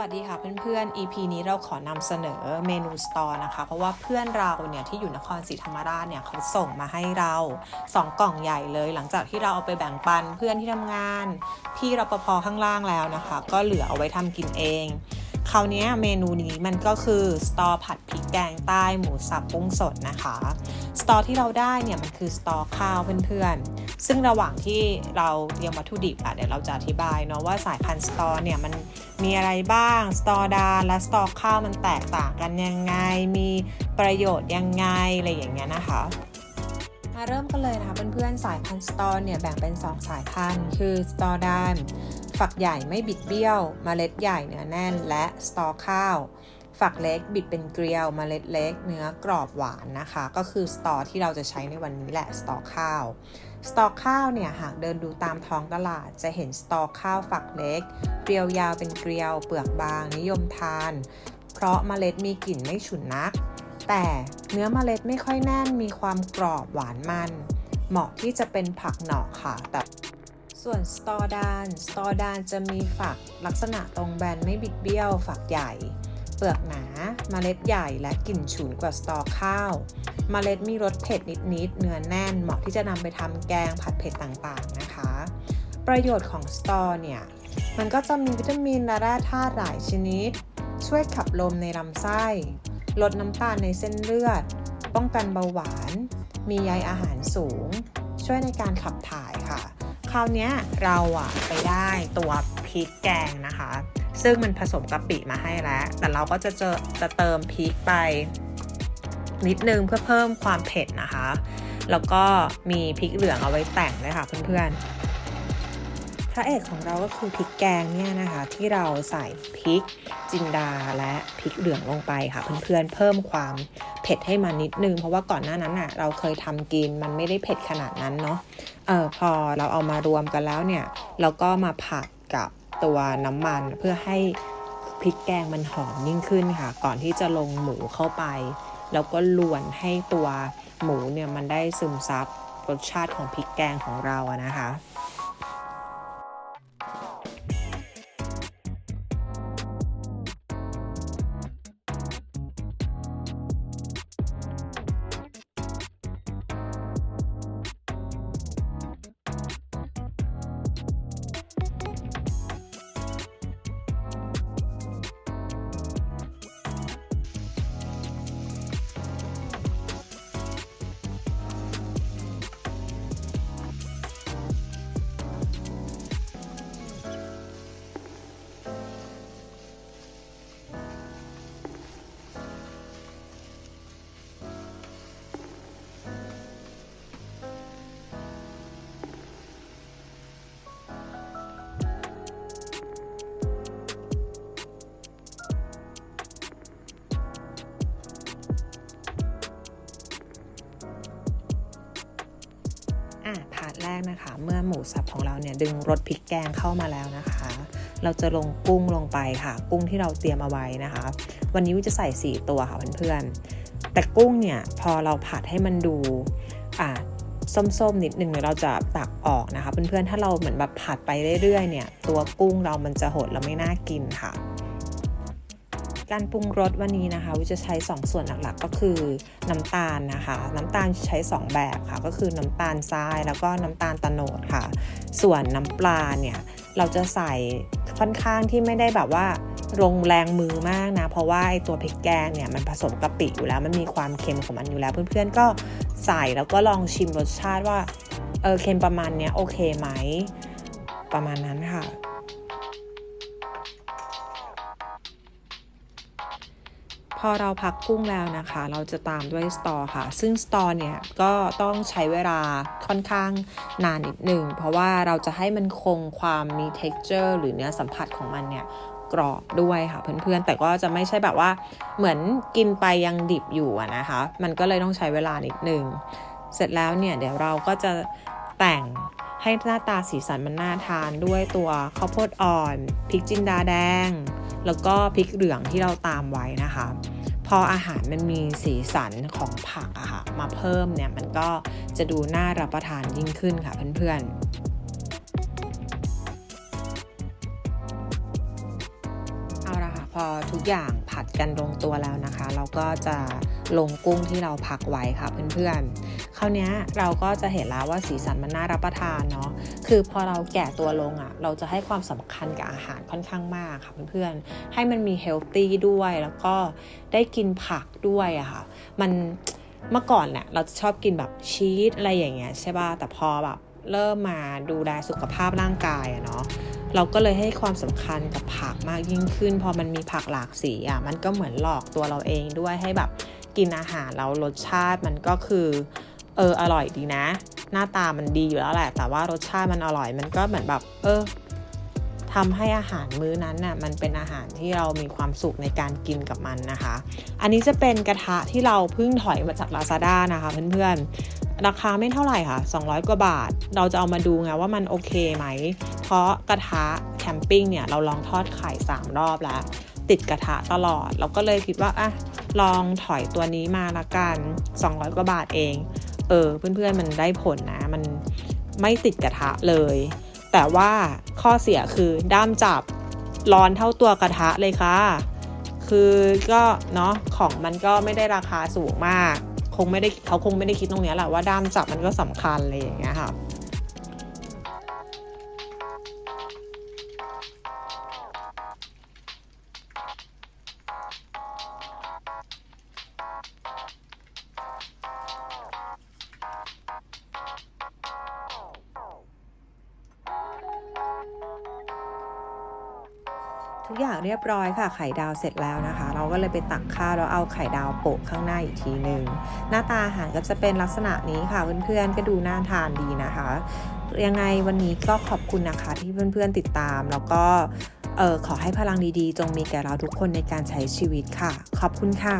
วัสดีค่ะเพื่อนๆ EP นี้เราขอนำเสนอเมนูสตอร์นะคะ เพราะว่าเพื่อนเราเนี่ยที่อยู่นครศรีธรรมราชเนี่ยเขาส่งมาให้เรา 2 กล่องใหญ่เลย หลังจากที่เราเอาไปแบ่งปันเพื่อนที่ทำงาน พี่รปภข้างล่างแล้วนะคะ ก็เหลือเอาไว้ทำกินเอง คราวนี้เมนูนี้มันก็คือสตอผัดพริกแกงใต้หมูสับกุ้งสดนะคะสตอที่เราได้เนี่ยมันคือสตอข้าวเพื่อนๆ ซึ่งระหว่างที่เราเตรียมวัตถุดิบอะเดี๋ยวเราจะอธิบายเนาะว่าสายพันธุ์สตอเนี่ยมันมีอะไรบ้างสตอดาและสตอข้าวมันแตกต่างกันยังไง มีประโยชน์ยังไงอะไรอย่างเงี้ยนะคะมาเริ่มกันเลยนะคะเพื่อนๆสายพันธุ์สตอเนี่ยแบ่งเป็น 2 สายพันธุ์ คือสตอดาน ฝักใหญ่ไม่บิดเบี้ยวมเมล็ดใหญ่เนื้อแน่นและสตอข้าว ฝักเล็กบิดเป็นเกลียวมเมล็ดเล็ก เนื้อกรอบหวานนะคะ ก็คือสตอที่เราจะใช้ในวันนี้แหละสตอข้าว สตอข้าวเนี่ยหากเดินดูตามท้องตลาดจะเห็นสตอข้าวฝักเล็ก เกลียวยาวเป็นเกลียว เปลือกบางนิยมทาน เพราะเมล็ดมีกลิ่นไม่ฉุนนัก แต่เนื้อเมล็ดไม่ค่อยแน่นมีความกรอบหวานมัน เหมาะที่จะเป็นผักหน่อค่ะแต่ ส่วนสตอดานสตอดานจะมีฝักลักษณะตรงแบนไม่บิดเบี้ยว ฝักใหญ่ เปลือกหนาเมล็ดใหญ่และกลิ่นฉุนกว่าสตอข้าว เมล็ดมีรสเผ็ดนิดๆเนื้อแน่นเหมาะที่จะนำไปทำแกงผัดเผ็ดต่างๆนะคะ ประโยชน์ของสตอเนี่ยมันก็จะมีวิตามินและแร่ธาตุหลายชนิด ช่วยขับลมในลำไส้ ลดน้ำตาลในเส้นเลือด ป้องกันเบาหวาน มีใยอาหารสูง ช่วยในการขับถ่าย คราวนี้เราอะไปได้ตัวพริกแกงนะคะ ซึ่งมันผสมกะปิมาให้แล้ว แต่เราก็จะเจอจะเติมพริกไป นิดนึงเพื่อเพิ่มความเผ็ดนะคะ แล้วก็มีพริกเหลืองเอาไว้แต่งเลยค่ะเพื่อนๆ ระเอกของเราก็คือพริกแกงเนี่ยนะคะที่เราใส่พริกจินดาและพริกเหลืองลงไปค่ะเพื่อนๆเพิ่มความเผ็ดให้มันนิดนึง เพราะว่าก่อนหน้านั้นอะเราเคยทำกินมันไม่ได้เผ็ดขนาดนั้นเนาะเออพอเราเอามารวมกันแล้วเนี่ยเราก็มาผัดกับตัวน้ำมันเพื่อให้พริกแกงมันหอมยิ่งขึ้นค่ะ ก่อนที่จะลงหมูเข้าไป แล้วก็ลวนให้ตัวหมูเนี่ยมันได้ซึมซับรสชาติของพริกแกงของเราอะนะคะ แรกนะคะ เมื่อหมูสับของเราเนี่ยดึงรสพริกแกงเข้ามาแล้วนะคะ เราจะลงกุ้งลงไปค่ะ กุ้งที่เราเตรียมเอาไว้นะคะ วันนี้วิจะใส่ 4 ตัวค่ะเพื่อนๆแต่กุ้งเนี่ยพอเราผัดให้มันดูอะส้มๆนิดนึงเนี่ยเราจะตักออกนะคะ เพื่อนๆถ้าเราเหมือนแบบผัดไปเรื่อยๆเนี่ย ตัวกุ้งเรามันจะหดแล้วไม่น่ากินค่ะ การปรุงรสวันนี้นะคะวิจะใช้ 2 ส่วนหลักๆก็คือน้ำตาลนะคะ น้ำตาลใช้ 2 แบบค่ะ ก็คือน้ำตาลทรายแล้วก็น้ำตาลตะโนดค่ะ ส่วนน้ำปลาเนี่ยเราจะใส่ค่อนข้างที่ไม่ได้แบบว่าลงแรงมือมากนะ เพราะว่าไอตัวพริกแกงเนี่ยมันผสมกะปิอยู่แล้วมันมีความเค็มของมันอยู่แล้ว เพื่อนๆก็ใส่แล้วก็ลองชิมรสชาติว่าเออเค็มประมาณเนี้ยโอเคไหมประมาณนั้นค่ะ อเราพักกุ้งแล้วนะคะ เราจะตามด้วยสตอค่ะ ซึ่งสตอเนี่ยก็ต้องใช้เวลาค่อนข้างนานนิดหนึ่ง เพราะว่าเราจะให้มันคงความมี texture หรือเนื้อสัมผัสของมันเนี่ยกรอบด้วยค่ะเพื่อนๆ แต่ก็จะไม่ใช่แบบว่าเหมือนกินไปยังดิบอยู่นะคะ มันก็เลยต้องใช้เวลานิดหนึ่ง เสร็จแล้วเนี่ยเดี๋ยวเราก็จะแต่งให้หน้าตาสีสันมันน่าทานด้วยตัวข้าวโพดอ่อนพริกจินดาแดง แล้วก็พริกเหลืองที่เราตามไว้นะคะ พออาหารมันมีสีสันของผักอะค่ะมาเพิ่มเนี่ยมันก็จะดูน่ารับประทานยิ่งขึ้นค่ะเพื่อนๆเอาละค่ะพอทุกอย่าง ผัดกันลงตัวแล้วนะคะ เราก็จะลงกุ้งที่เราพักไว้ค่ะเพื่อนๆคราวนี้เราก็จะเห็นแล้วว่าสีสันมันน่ารับประทานเนาะคือพอเราแก่ตัวลงอะ่ะ เราจะให้ความสำคัญกับอาหารค่อนข้างมากค่ะเพื่อนๆให้มันมีเฮลตี้ด้วยแล้วก็ได้กินผักด้วยอะค่ะ มันเมื่อก่อนเนี่ยเราจะชอบกินแบบชีสอะไรอย่างเงี้ยใช่ป่ะแต่พอแบบเริ่มมาดูแลสุขภาพร่างกายอะเนาะ เราก็เลยให้ความสำคัญกับผักมากยิ่งขึ้น พอมันมีผักหลากสีอะมันก็เหมือนหลอกตัวเราเองด้วยให้แบบกินอาหารแล้วรสชาติมันก็คือเอออร่อยดีนะ หน้าตามันดีอยู่แล้วแหละ แต่ว่ารสชาติมันอร่อยมันก็เหมือนแบบเออทำให้อาหารมื้อนั้นน่ะมันเป็นอาหารที่เรามีความสุขในการกินกับมันนะคะ อันนี้จะเป็นกระทะที่เราเพิ่งถอยมาจาก Lazada นะคะเพื่อนๆ ราคาไม่เท่าไหร่ค่ะ 200 กว่าบาท เราจะเอามาดูไงว่ามันโอเคไหม เพราะกระทะแคมปิ้งเนี่ยเราลองทอดไข่ 3 รอบแล้ว ติดกระทะตลอด เราก็เลยคิดว่าอะลองถอยตัวนี้มาละกัน 200 กว่าบาทเอง เออ เพื่อนๆมันได้ผลนะ มันไม่ติดกระทะเลย แต่ว่าข้อเสียคือด้ามจับร้อนเท่าตัวกระทะเลยค่ะ คือก็เนาะของมันก็ไม่ได้ราคาสูงมาก คงไม่ได้เขาคงไม่ได้คิดตรงนี้แหละว่าด้ามจับมันก็สำคัญอะไรอย่างเงี้ยค่ะ ทุกอย่างเรียบร้อยค่ะ ไข่ดาวเสร็จแล้วนะคะ เราก็เลยไปตักข้าวแล้วเอาไข่ดาวโปะข้างหน้าอีกทีหนึ่งหน้าตาอาหารก็จะเป็นลักษณะนี้ค่ะเพื่อนๆก็ดูน่าทานดีนะคะ ยังไงวันนี้ก็ขอบคุณนะคะที่เพื่อนๆติดตาม แล้วก็เออขอให้พลังดีๆ จงมีแก่เราทุกคนในการใช้ชีวิตค่ะ ขอบคุณค่ะ